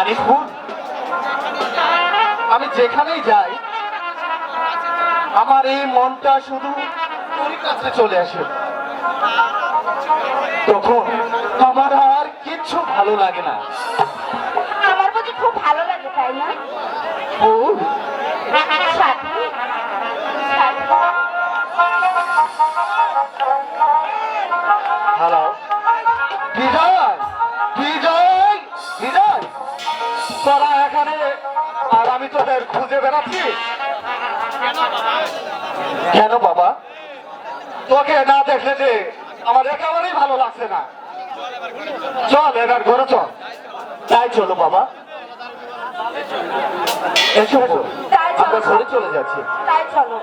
বোন আমি যেখানেই যাই আমার এই মনটা শুধু কাছে চলে আসে। তখন আমার আর কিচ্ছু ভালো লাগে না। আমার প্রতি খুব ভালো লাগে তাই না? বোন তোরা এখানে আর আমি তোদের খুঁজে বেড়াচ্ছি। কেন বাবা? তোকে না দেখলে যে আমার একেবারেই ভালো লাগছে না। চল এবার ঘরে চল। তাই চলো বাবা। এসো এসো। তাই চলো। আমরা ঘরে চলে যাচ্ছি। তাই চলো।